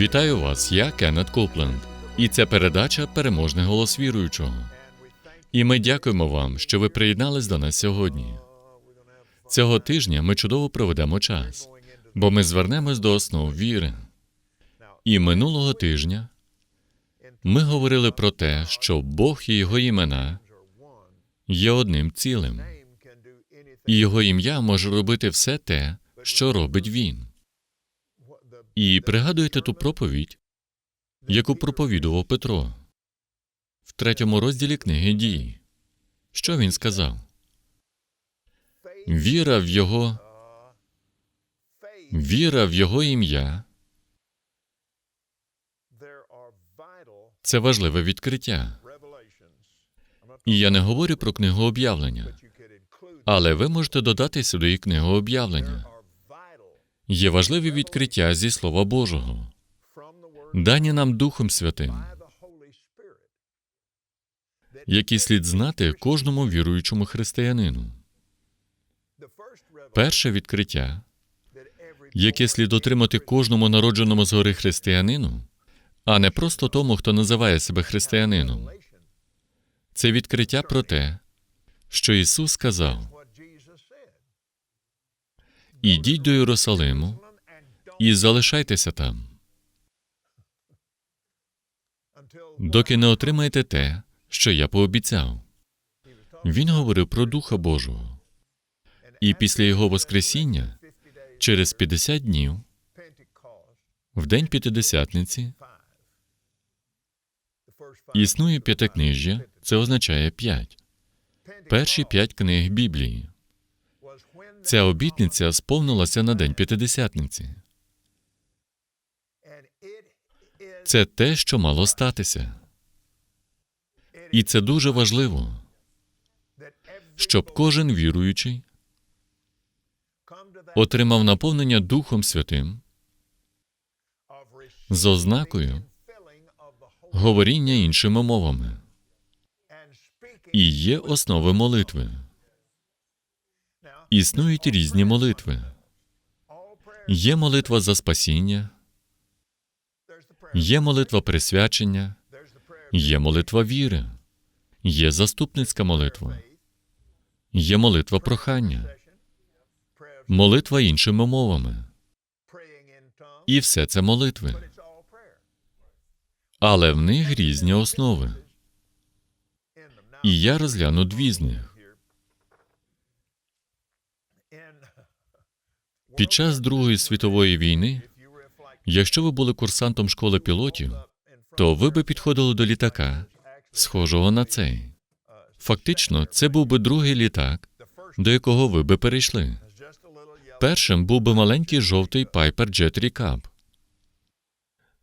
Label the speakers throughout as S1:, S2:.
S1: Вітаю вас, я Кеннет Копленд, і це передача Переможний голос віруючого. І ми дякуємо вам, що ви приєднались до нас сьогодні. Цього тижня ми чудово проведемо час, бо ми звернемось до основ віри. І минулого тижня ми говорили про те, що Бог і його імена є одним цілим, і його ім'я може робити все те, що робить він. І пригадуєте ту проповідь, яку проповідував Петро в третьому розділі книги дії. Що він сказав? Віра в його, віра в його ім'я це важливе відкриття. І я не говорю про книгу об'явлення, але ви можете додати сюди і книгу об'явлення. Є важливі відкриття зі Слова Божого, дані нам Духом Святим, які слід знати кожному віруючому християнину. Перше відкриття яке слід отримати кожному народженому згори християнину, а не просто тому, хто називає себе християнином. Це відкриття про те, що Ісус сказав. Ідіть до Єрусалиму і залишайтеся там, доки не отримаєте те, що я пообіцяв. Він говорив про Духа Божого. І після Його Воскресіння, через 50 днів, в день П'ятидесятниці, існує п'ятикнижжя, це означає п'ять. Перші п'ять книг Біблії. Ця обітниця сповнилася на день П'ятидесятниці. Це те, що мало статися. І це дуже важливо, щоб кожен віруючий отримав наповнення Духом Святим з ознакою говоріння іншими мовами. І є основи молитви. Існують різні молитви. Є молитва за спасіння, є молитва присвячення, є молитва віри, є заступницька молитва, є молитва прохання, молитва іншими мовами. І все це молитви. Але в них різні основи. І я розгляну дві з них. Під час Другої світової війни, якщо ви були курсантом школи пілотів, то ви би підходили до літака, схожого на цей. Фактично, це був би другий літак, до якого ви би перейшли. Першим був би маленький жовтий Piper Jet Recap.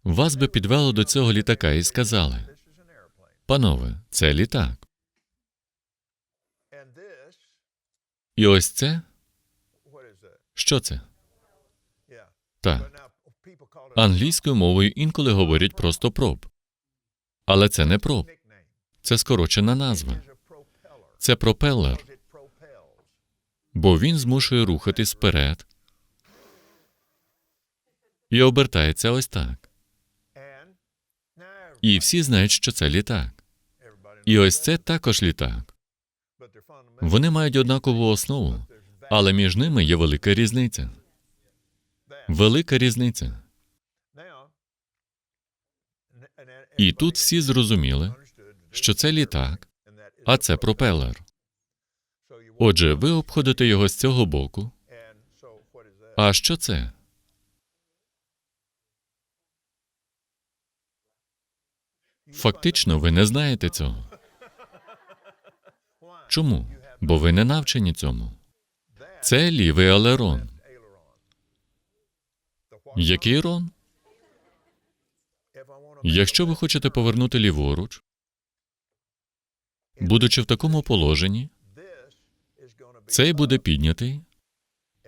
S1: Вас би підвело до цього літака і сказали. Панове, це літак. І ось це що це? Так. Англійською мовою інколи говорять просто проб. Але це не проб, це скорочена назва. Це пропелер, бо він змушує рухатись вперед і обертається ось так. І всі знають, що це літак. І ось це також літак. Вони мають однакову основу, але між ними є велика різниця. Велика різниця. І тут всі зрозуміли, що це літак, а це пропелер. Отже, ви обходите його з цього боку. А що це? Фактично, ви не знаєте цього. Чому? Бо ви не навчені цьому. Це лівий алерон. Який рон? Якщо ви хочете повернути ліворуч, будучи в такому положенні, цей буде піднятий,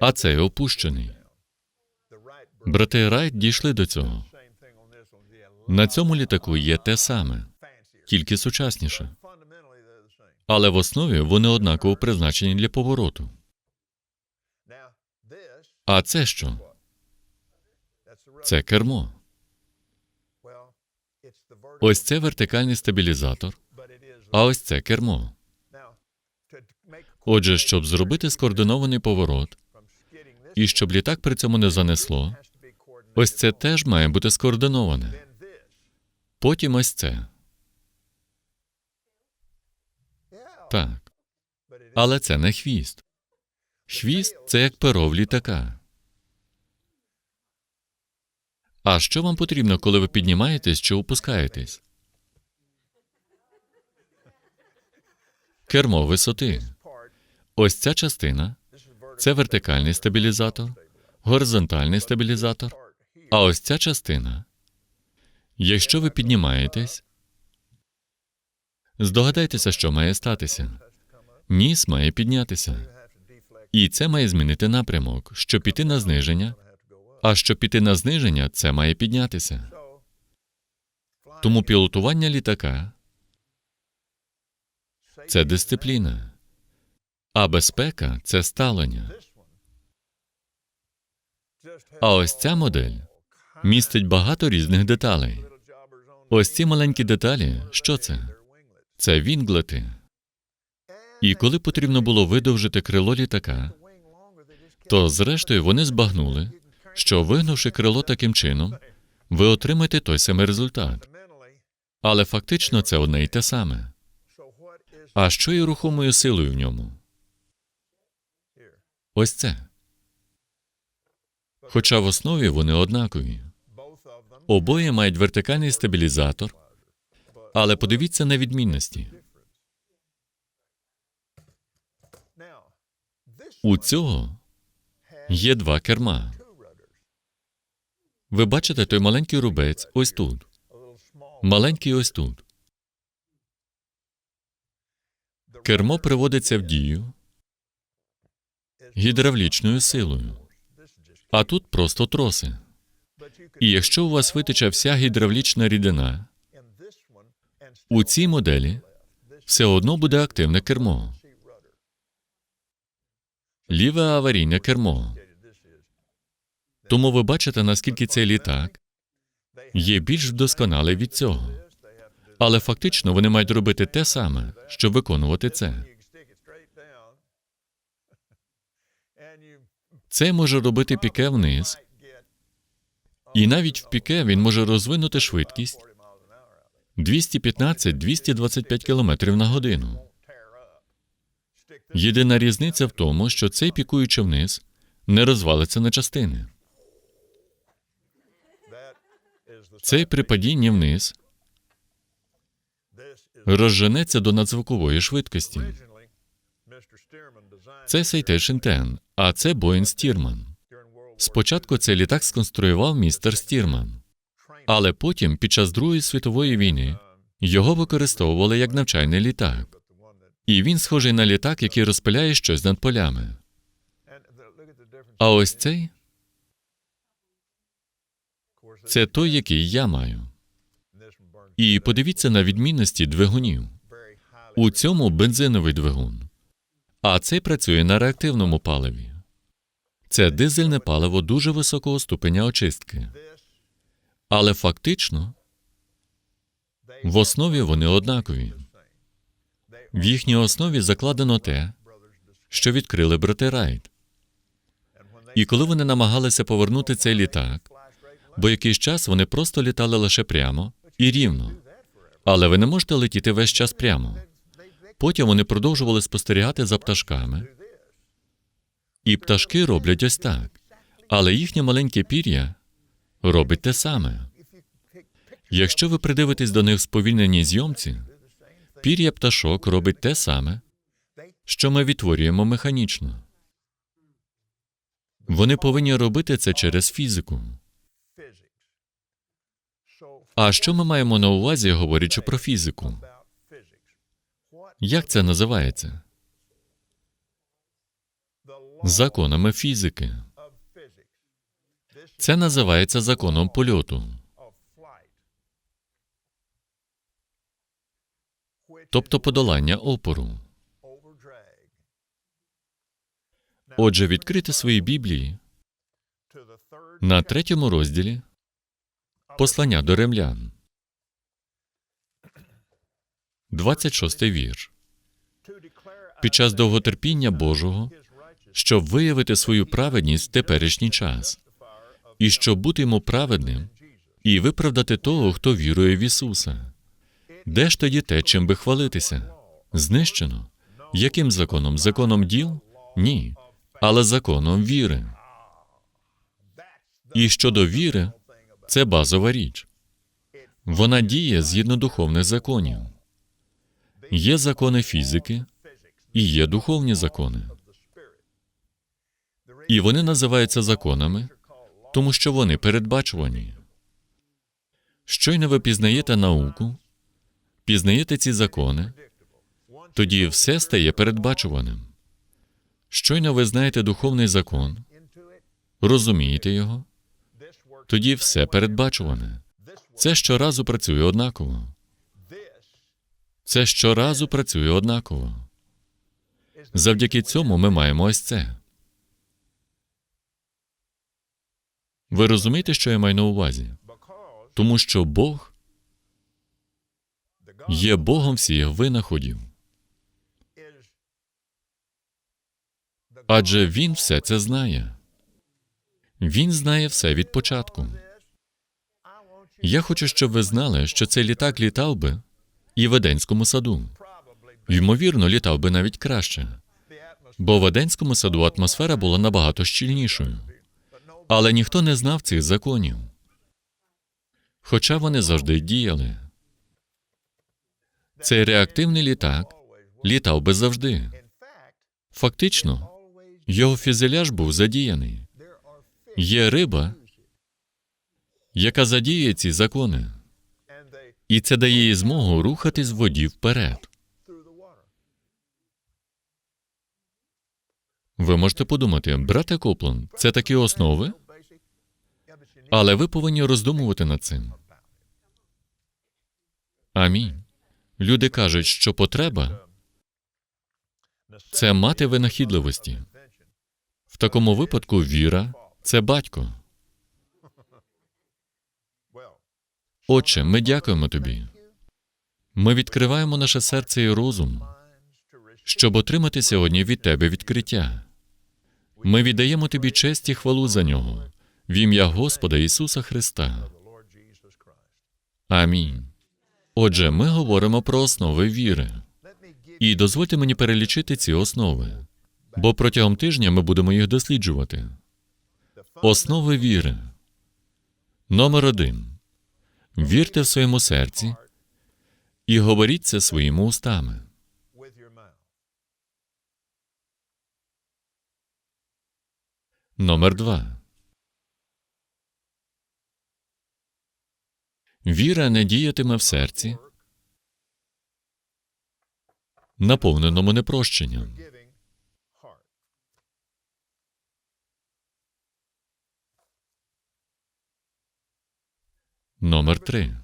S1: а цей опущений. Брати Райт дійшли до цього. На цьому літаку є те саме, тільки сучасніше. Але в основі вони однаково призначені для повороту. А це що? Це кермо. Ось це вертикальний стабілізатор, а ось це кермо. Отже, щоб зробити скоординований поворот і щоб літак при цьому не занесло, ось це теж має бути скоординоване. Потім ось це. Так. Але це не хвіст. Хвіст це як перо в літака. А що вам потрібно, коли ви піднімаєтесь чи опускаєтесь? Кермо висоти. Ось ця частина це вертикальний стабілізатор, горизонтальний стабілізатор. А ось ця частина. Якщо ви піднімаєтесь, здогадайтеся, що має статися. Ніс має піднятися. І це має змінити напрямок, щоб піти на зниження, а щоб піти на зниження, це має піднятися. Тому пілотування літака це дисципліна, а безпека це ставлення. А ось ця модель містить багато різних деталей. Ось ці маленькі деталі, що це? Це вінглети. І коли потрібно було видовжити крило літака, то зрештою вони збагнули, що вигнувши крило таким чином, ви отримаєте той самий результат. Але фактично це одне й те саме. А що є рухомою силою в ньому? Ось це. Хоча в основі вони однакові. Обоє мають вертикальний стабілізатор, але подивіться на відмінності. У цього є два керма. Ви бачите той маленький рубець ось тут, маленький ось тут. Кермо приводиться в дію гідравлічною силою, а тут просто троси. І якщо у вас витече вся гідравлічна рідина, у цій моделі все одно буде активне кермо. Ліве аварійне кермо. Тому ви бачите, наскільки цей літак є більш вдосконалий від цього. Але фактично вони мають робити те саме, щоб виконувати це. Це може робити піке вниз, і навіть в піке він може розвинути швидкість
S2: 40 miles an hour out
S1: 215-225 км на годину. Єдина різниця в тому, що цей пікуючи вниз не розвалиться на частини. Цей при падінні вниз розженеться до надзвукової швидкості. Це Citation 10, а це
S2: World War
S1: Спочатку цей літак сконструював містер Стірман, але потім, під час Другої світової війни, його використовували як навчальний літак. І він схожий на літак, який розпиляє щось над полями. А ось цей Це той, який я маю. І подивіться на відмінності двигунів. У цьому бензиновий двигун, а цей працює на реактивному паливі. Це дизельне паливо дуже високого ступеня очистки, але фактично в основі вони однакові. В їхній основі закладено те, що відкрили брати Райт. І коли вони намагалися повернути цей літак, бо якийсь час вони просто літали лише прямо і рівно. Але ви не можете летіти весь час прямо. Потім вони продовжували спостерігати за пташками. І пташки роблять ось так. Але їхнє маленьке пір'я робить те саме. Якщо ви придивитесь до них в сповільненій зйомці, пір'я пташок робить те саме, що ми відтворюємо механічно. Вони повинні робити це через фізику. А що ми маємо на увазі, говорячи про фізику? Як це називається? Законами фізики. Це називається законом польоту, тобто подолання опору. Отже, відкрити свої Біблії на третьому розділі послання до римлян. 26 вірш.
S2: to declare
S1: Під час довготерпіння Божого, щоб виявити свою праведність в теперішній час, і щоб бути йому праведним і виправдати того, хто вірує в Ісуса. Де ж тоді те, чим би хвалитися? Знищено. Яким законом? Законом діл? Ні. Але законом віри. І щодо віри, це базова річ. Вона діє згідно духовних законів. Є закони фізики і є духовні закони. І вони називаються законами, тому що вони передбачувані. Щойно ви пізнаєте науку, пізнаєте ці закони, тоді все стає передбачуваним. Щойно ви знаєте духовний закон, розумієте його. Тоді все передбачуване. Це щоразу працює однаково. Це щоразу працює однаково. Завдяки цьому ми маємо ось це. Ви розумієте, що я маю на увазі? Тому що Бог є Богом всіх винаходів, адже Він все це знає. Він знає все від початку. Я хочу, щоб ви знали, що цей літак літав би і в Еденському саду. Ймовірно, літав би навіть краще, бо в Еденському саду атмосфера була набагато щільнішою. Але ніхто не знав цих законів. Хоча вони завжди діяли. Цей реактивний літак літав би завжди. Фактично, його фюзеляж був задіяний. Є риба, яка задіє ці закони, і це дає їй змогу рухатись в воді вперед. Ви можете подумати, брате Копланд, це такі основи, але ви повинні роздумувати над цим. Амінь. Люди кажуть, що потреба це мати винахідливості. В такому випадку віра це батько. Отче, ми дякуємо тобі. Ми відкриваємо наше серце і розум, щоб отримати сьогодні від тебе відкриття. Ми віддаємо тобі честь і хвалу за нього в ім'я Господа Ісуса Христа. Амінь. Отже, ми говоримо про основи віри. І дозвольте мені перелічити ці основи, бо протягом тижня ми будемо їх досліджувати. Основи віри. Номер один. Вірте в своєму серці і говоріть це своїми устами. Номер два. Віра не діятиме в серці, наповненому непрощенням. Номер три.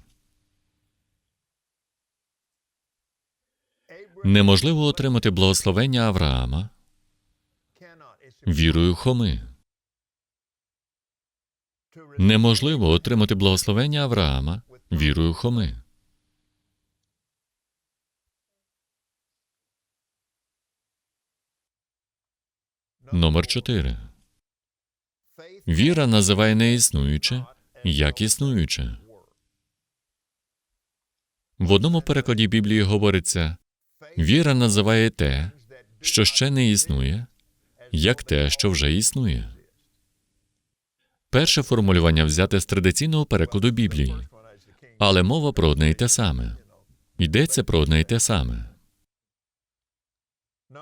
S1: Неможливо отримати благословення Авраама вірою Хоми. Неможливо отримати благословення Авраама вірою Хоми. Номер 4. Віра називає неіснуюче як існуюче. В одному перекладі Біблії говориться: віра називає те, що ще не існує, як те, що вже існує. Перше формулювання взяте з традиційного перекладу Біблії, але мова про одне й те саме. Йдеться про одне й те саме.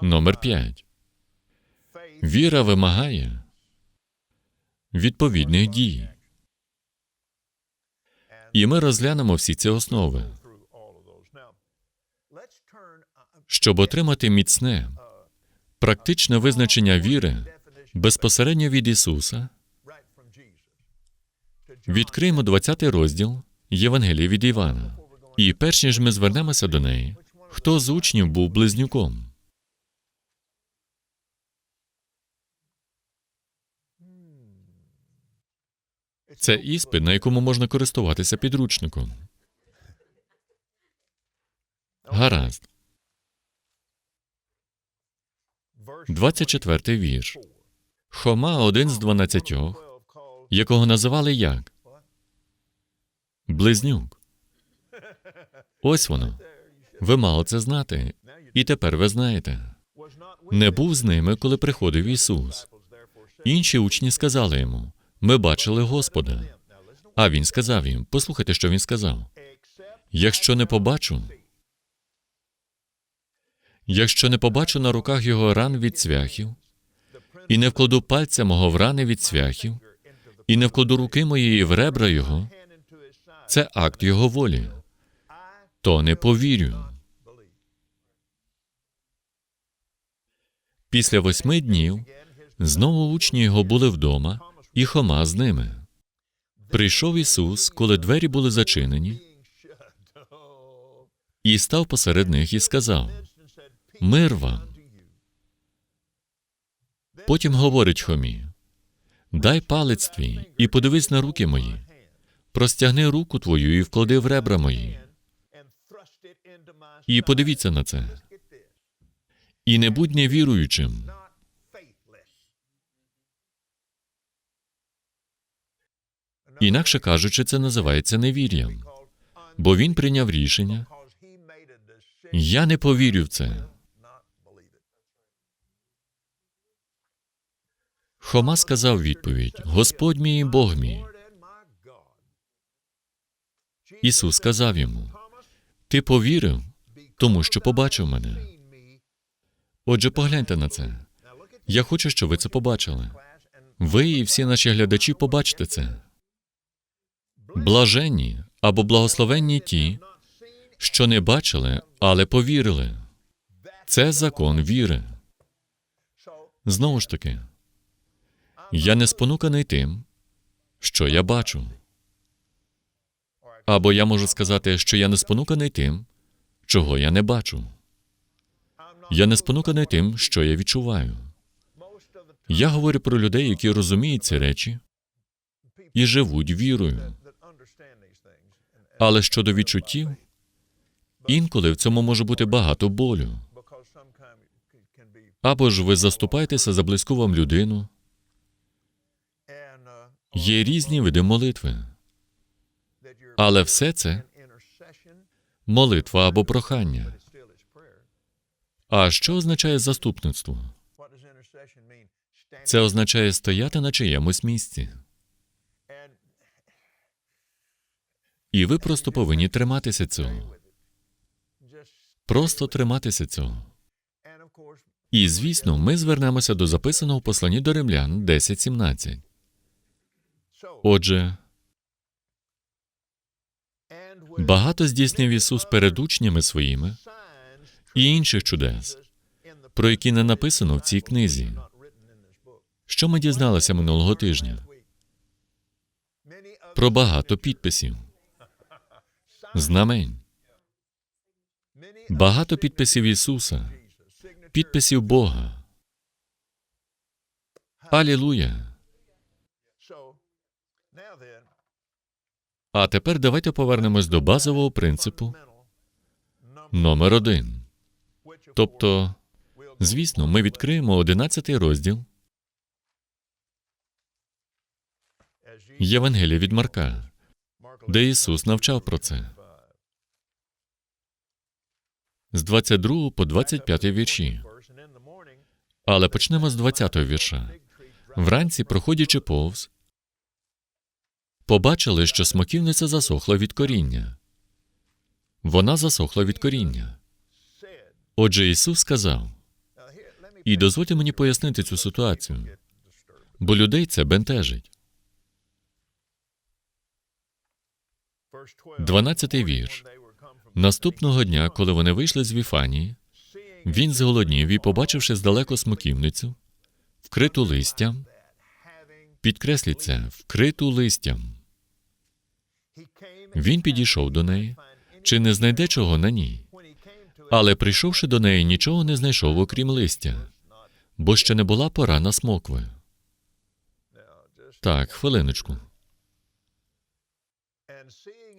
S1: Номер 5. Віра вимагає відповідних дій. І ми розглянемо всі ці основи, щоб отримати міцне, практичне визначення віри безпосередньо від Ісуса. Відкриємо 20 розділ Євангелії від Івана. І перш ніж ми звернемося до неї, хто з учнів був близнюком? Це іспит, на якому можна користуватися підручником. Гаразд. 24 вірш. Хома один з дванадцятьох, якого називали як? Близнюк. Ось воно. Ви мали це знати. І тепер ви знаєте. Не був з ними, коли приходив Ісус. Інші учні сказали йому: Ми бачили Господа. А він сказав їм: Послухайте, що він сказав. Якщо не побачу, якщо не побачу на руках його ран від цвяхів, і не вкладу пальця мого в рани від цвяхів, і не вкладу руки моєї в ребра його, це акт його волі, то не повірю. Після восьми днів знову учні його були вдома, і Хома з ними. Прийшов Ісус, коли двері були зачинені, і став посеред них і сказав: Мир вам. Потім говорить Хомі: Дай палець твій і подивись на руки мої. Простягни руку твою і вклади в ребра мої. І подивіться на це. І не будь невіруючим. Інакше кажучи, це називається невір'ям. Бо він прийняв рішення. Я не повірю в це. Хома сказав відповідь: Господь мій і Бог мій. Ісус сказав йому: Ти повірив, тому що побачив мене. Отже, погляньте на це. Я хочу, щоб ви це побачили. Ви і всі наші глядачі побачите це. Блаженні або благословенні ті, що не бачили, але повірили. Це закон віри. Знову ж таки, я не спонуканий тим, що я бачу. Або я можу сказати, що я не спонуканий тим, чого я не бачу. Я не спонуканий тим, що я відчуваю. Я говорю про людей, які розуміють ці речі і живуть вірою. Але щодо відчуттів, інколи в цьому може бути багато болю. Або ж ви заступаєтеся за близьку вам людину. Є різні види молитви, але все це молитва або прохання. А що означає заступництво? Це означає стояти на чиємусь місці. І ви просто повинні триматися цього. Просто триматися цього. І звісно, ми звернемося до записаного в посланні до римлян 10.17. Отже, багато здійснив Ісус перед учнями своїми і інших чудес, про які не написано в цій книзі. Що ми дізналися минулого тижня? Про багато підписів. знамень, багато підписів Ісуса, підписів Бога. Алілуя! А тепер давайте повернемось до базового принципу номер один. Тобто, звісно, ми відкриємо 11 розділ Євангелія від Марка, де Ісус навчав про це. З 22 по 25 вірші. Але почнемо з 20 вірша. Вранці, проходячи повз, побачили, що смоківниця засохла від коріння. Вона засохла від коріння. Отже, Ісус сказав: І дозвольте мені пояснити цю ситуацію, бо людей це бентежить.
S2: Verse 12.
S1: 12 вірш. Наступного дня, коли вони вийшли з Віфанії, він зголоднів і, побачивши здалеку смоківницю, вкриту листям,
S2: having,
S1: підкресліть це, вкриту листям. Він підійшов до неї, чи не знайде чого на ній. Але прийшовши до неї, нічого не знайшов, окрім листя, бо ще не була пора на смокви. Так, хвилиночку.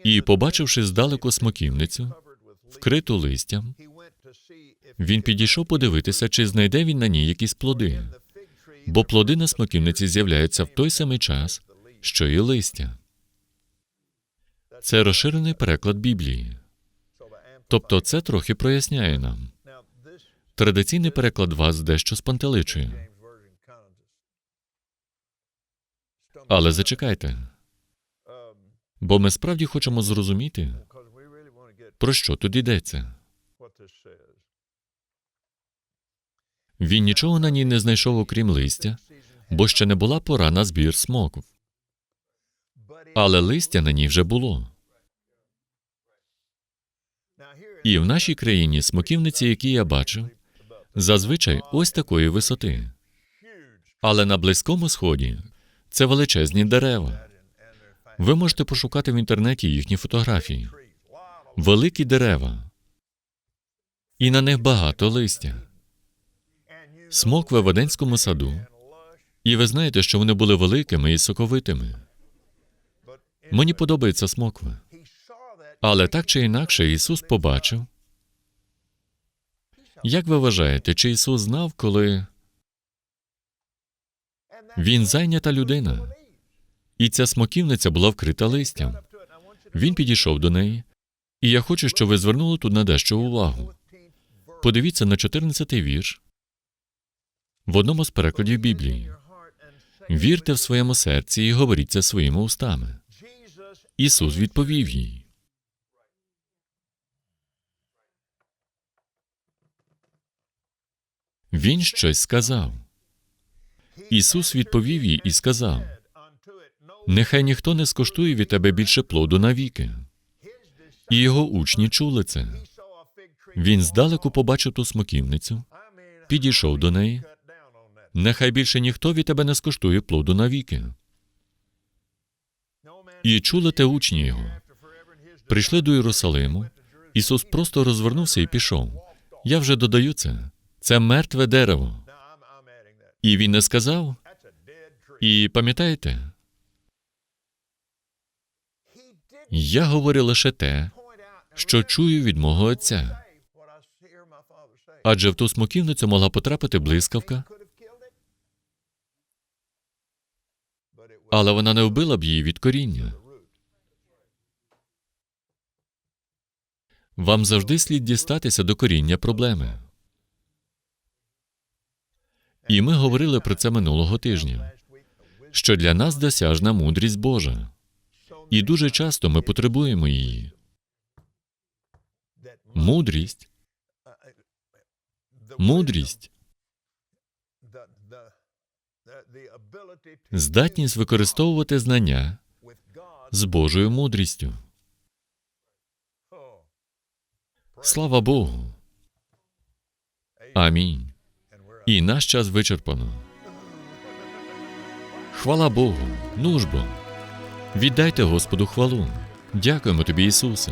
S1: І, побачивши здалеку смоківницю, вкриту листям, він підійшов подивитися, чи знайде він на ній якісь плоди, бо плоди на смоківниці з'являються в той самий час, що і листя. Це розширений переклад Біблії. Тобто це трохи проясняє нам. Традиційний переклад вас дещо спантеличує. Але зачекайте, бо ми справді хочемо зрозуміти, про що тут йдеться. Він нічого на ній не знайшов, окрім листя, бо ще не була пора на збір смокв. Але листя на ній вже було. І в нашій країні смоківниці, які я бачив, зазвичай ось такої висоти. Але на Близькому Сході це величезні дерева. Ви можете пошукати в інтернеті їхні фотографії. Великі дерева. І на них багато листя. Смокви в Еденському саду. І ви знаєте, що вони були великими і соковитими. Мені подобаються смокви. Але так чи інакше Ісус побачив. Як ви вважаєте, чи Ісус знав, коли Він зайнята людина? І ця смоківниця була вкрита листям. Він підійшов до неї, і я хочу, щоб ви звернули тут на дещо увагу. Подивіться на 14-й вірш в одному з перекладів Біблії. Вірте в своєму серці і говоріть це своїми устами. Ісус відповів їй. Він щось сказав. Ісус відповів їй і сказав: Нехай ніхто не скоштує від тебе більше плоду навіки. І його учні чули це. Він здалеку побачив ту смоківницю, підійшов до неї. Нехай більше ніхто від тебе не скоштує плоду навіки. І чули те учні його. Прийшли до Єрусалиму. Ісус просто розвернувся і пішов. Я вже додаю це. Це мертве дерево. І він не сказав. І пам'ятаєте, я говорю лише те, що чую від мого отця. Адже в ту смоківницю могла потрапити блискавка, але вона не вбила б її від коріння. Вам завжди слід дістатися до коріння проблеми. І ми говорили про це минулого тижня, що для нас досяжна мудрість Божа, і дуже часто ми потребуємо її. Мудрість, мудрість, здатність використовувати знання з Божою мудрістю. Слава Богу. Амінь. І наш час вичерпано. Хвала Богу. нужбо. Віддайте Господу хвалу. Дякуємо тобі, Ісусе.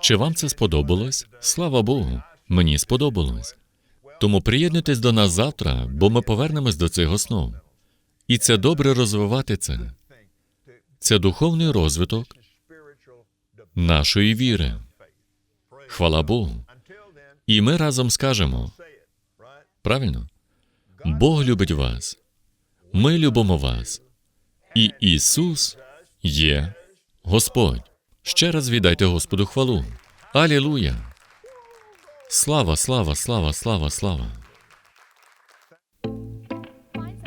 S1: Чи вам це сподобалось? Слава Богу, мені сподобалось. Тому приєднуйтесь до нас завтра, бо ми повернемось до цих основ. І це добре розвивати це. Це духовний розвиток нашої віри. Хвала Богу. І ми разом скажемо правильно? Бог любить вас. Ми любимо вас. І Ісус є Господь. Ще раз віддайте Господу хвалу. Алілуя! Слава, слава, слава, слава, слава.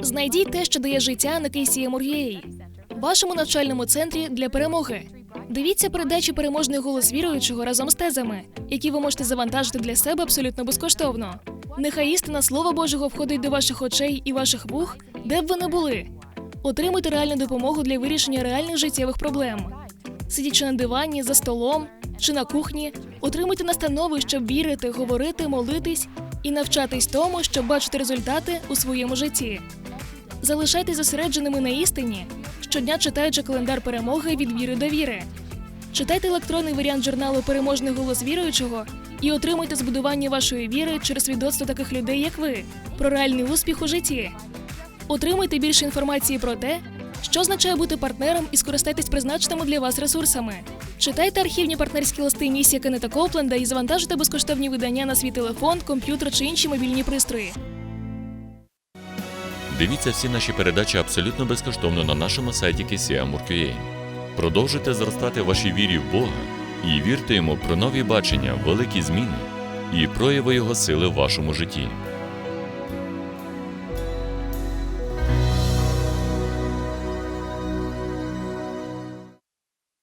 S3: Знайдіть те, що дає життя на KCM.org.ua, вашому навчальному центрі для перемоги. Дивіться передачі переможний голос віруючого разом з тезами, які ви можете завантажити для себе абсолютно безкоштовно. Нехай істина Слова Божого входить до ваших очей і ваших вух, де б ви не були. Отримуйте реальну допомогу для вирішення реальних життєвих проблем. Сидячи на дивані, за столом чи на кухні, отримуйте настанови, щоб вірити, говорити, молитись і навчатись тому, щоб бачити результати у своєму житті. Залишайтесь зосередженими на істині, щодня читаючи календар перемоги від віри до віри. Читайте електронний варіант журналу Переможний голос віруючого і отримуйте збудування вашої віри через свідоцтво таких людей, як ви, про реальний успіх у житті. Отримуйте більше інформації про те, що означає бути партнером і скористайтесь призначеними для вас ресурсами. Читайте архівні партнерські листи місія Кеннета Копленда і завантажуйте безкоштовні видання на свій телефон, комп'ютер чи інші мобільні пристрої.
S1: Дивіться всі наші передачі абсолютно безкоштовно на нашому сайті KCM.org.ua. Продовжуйте зростати вашій вірі в Бога і вірте йому про нові бачення, великі зміни і прояви Його сили в вашому житті.